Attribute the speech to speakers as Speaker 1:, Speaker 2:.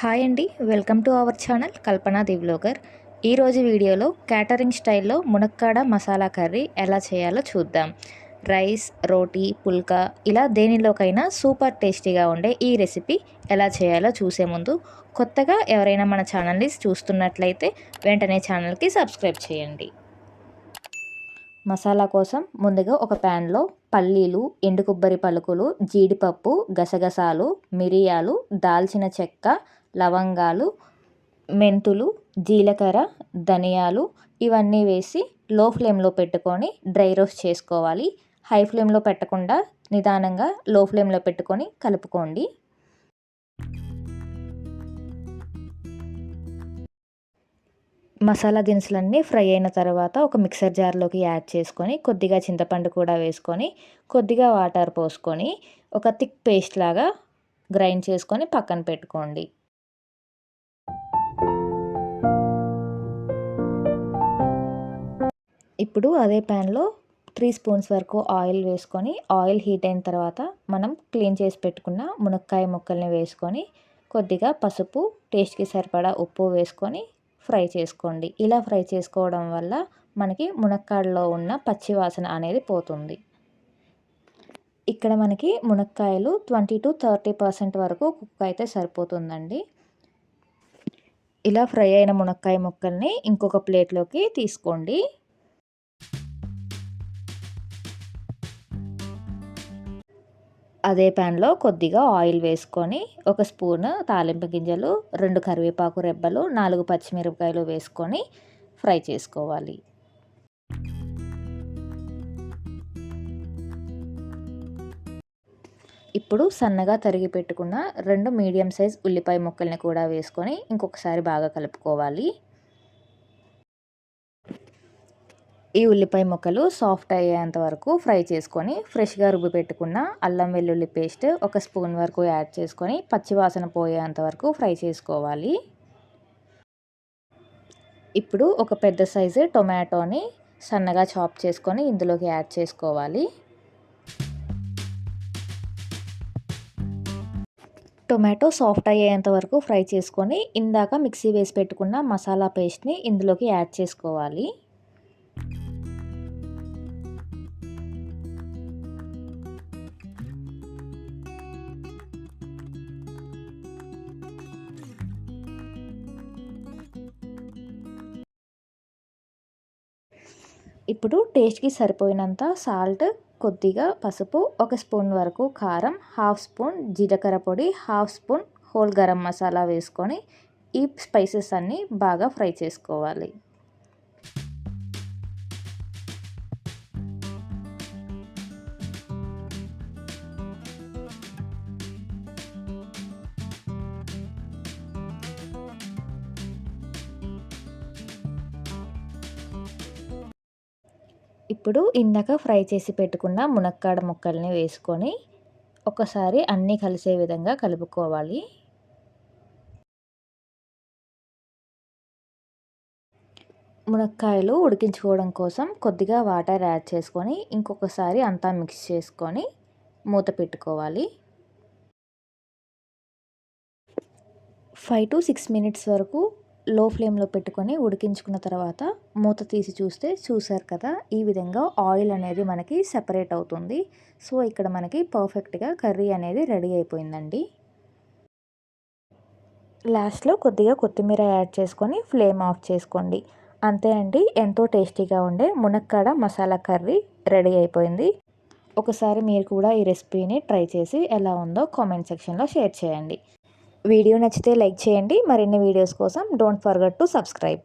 Speaker 1: Hi అండి welcome to our channel Kalpana the vlogger. ఈరోజు వీడియోలో క్యాటరింగ్ స్టైల్లో మునక్కాడ మసాలా కర్రీ ఎలా చేయాలో చూద్దాం. రైస్ రోటీ పుల్కా ఇలా దేనిలోకైనా సూపర్ టేస్టీగా ఉండే ఈ రెసిపీ ఎలా చేయాలో చూసే ముందు కొత్తగా ఎవరైనా మన ఛానల్ని చూస్తున్నట్లయితే వెంటనే ఛానల్కి సబ్స్క్రైబ్ చేయండి. మసాలా కోసం ముందుగా ఒక ప్యాన్లో పల్లీలు ఎండు కొబ్బరి పలుకులు జీడిపప్పు గసగసాలు మిరియాలు దాల్చిన చెక్క లవంగాలు మెంతులు జీలకర్ర ధనియాలు ఇవన్నీ వేసి లో ఫ్లేమ్లో పెట్టుకొని డ్రై రోస్ట్ చేసుకోవాలి. హై ఫ్లేమ్లో పెట్టకుండా నిదానంగా లో ఫ్లేమ్లో పెట్టుకొని కలుపుకోండి. మసాలా దినుసులన్నీ ఫ్రై అయిన తర్వాత ఒక మిక్సర్ జార్లోకి యాడ్ చేసుకొని కొద్దిగా చింతపండు కూడా వేసుకొని కొద్దిగా వాటర్ పోసుకొని ఒక థిక్ పేస్ట్ లాగా గ్రైండ్ చేసుకొని పక్కన పెట్టుకోండి. ఇప్పుడు అదే ప్యాన్లో త్రీ స్పూన్స్ వరకు ఆయిల్ వేసుకొని ఆయిల్ హీట్ అయిన తర్వాత మనం క్లీన్ చేసి పెట్టుకున్న మునక్కాయ ముక్కల్ని వేసుకొని కొద్దిగా పసుపు టేస్ట్కి సరిపడా ఉప్పు వేసుకొని ఫ్రై చేసుకోండి. ఇలా ఫ్రై చేసుకోవడం వల్ల మనకి మునక్కాడలో ఉన్న పచ్చి వాసన అనేది పోతుంది. ఇక్కడ మనకి మునక్కాయలు ట్వంటీ టు థర్టీ పర్సెంట్ వరకు కుక్ అయితే సరిపోతుందండి. ఇలా ఫ్రై అయిన మునక్కాయ ముక్కల్ని ఇంకొక ప్లేట్లోకి తీసుకోండి. అదే ప్యాన్లో కొద్దిగా ఆయిల్ వేసుకొని ఒక స్పూన్ తాలింపు గింజలు రెండు కరివేపాకు రెబ్బలు నాలుగు పచ్చిమిరపకాయలు వేసుకొని ఫ్రై చేసుకోవాలి. ఇప్పుడు సన్నగా తరిగి పెట్టుకున్న రెండు మీడియం సైజ్ ఉల్లిపాయ ముక్కల్ని కూడా వేసుకొని ఇంకొకసారి బాగా కలుపుకోవాలి. ఈ ఉల్లిపాయ ముక్కలు సాఫ్ట్ అయ్యేంత వరకు ఫ్రై చేసుకొని ఫ్రెష్గా రుబ్బి పెట్టుకున్న అల్లం వెల్లుల్లి పేస్ట్ ఒక స్పూన్ వరకు యాడ్ చేసుకొని పచ్చివాసన పోయేంత వరకు ఫ్రై చేసుకోవాలి. ఇప్పుడు ఒక పెద్ద సైజు టొమాటోని సన్నగా చాప్ చేసుకొని ఇందులోకి యాడ్ చేసుకోవాలి. టొమాటో సాఫ్ట్ అయ్యేంత వరకు ఫ్రై చేసుకొని ఇందాక మిక్సీ వేసి పెట్టుకున్న మసాలా పేస్ట్ని ఇందులోకి యాడ్ చేసుకోవాలి. ఇప్పుడు టేస్ట్కి సరిపోయినంత సాల్ట్ కొద్దిగా పసుపు ఒక స్పూన్ వరకు కారం హాఫ్ స్పూన్ జీలకర్ర పొడి half spoon whole garam masala వేసుకొని ఈ స్పైసెస్ అన్నీ బాగా ఫ్రై చేసుకోవాలి. ఇప్పుడు ఇందాక ఫ్రై చేసి పెట్టుకున్న మునక్కాడ ముక్కల్ని వేసుకొని ఒకసారి అన్నీ కలిసే విధంగా కలుపుకోవాలి. మునక్కాయలు ఉడికించుకోవడం కోసం కొద్దిగా వాటర్ యాడ్ చేసుకొని ఇంకొకసారి అంతా మిక్స్ చేసుకొని మూత పెట్టుకోవాలి. ఫైవ్ టు సిక్స్ మినిట్స్ వరకు లో ఫ్లేమ్లో పెట్టుకొని ఉడికించుకున్న తర్వాత మూత తీసి చూస్తే చూసారు కదా ఈ విధంగా ఆయిల్ అనేది మనకి సెపరేట్ అవుతుంది. సో ఇక్కడ మనకి పర్ఫెక్ట్గా కర్రీ అనేది రెడీ అయిపోయిందండి. లాస్ట్లో కొద్దిగా కొత్తిమీర యాడ్ చేసుకొని ఫ్లేమ్ ఆఫ్ చేసుకోండి. అంతే అండి ఎంతో టేస్టీగా ఉండే మునక్కాడ మసాలా కర్రీ రెడీ అయిపోయింది. ఒకసారి మీరు కూడా ఈ రెసిపీని ట్రై చేసి ఎలా ఉందో కామెంట్ సెక్షన్లో షేర్ చేయండి. వీడియో నచ్చితే లైక్ చేయండి. మరిన్ని వీడియోస్ కోసం డోంట్ ఫర్గట్ టు సబ్స్క్రైబ్.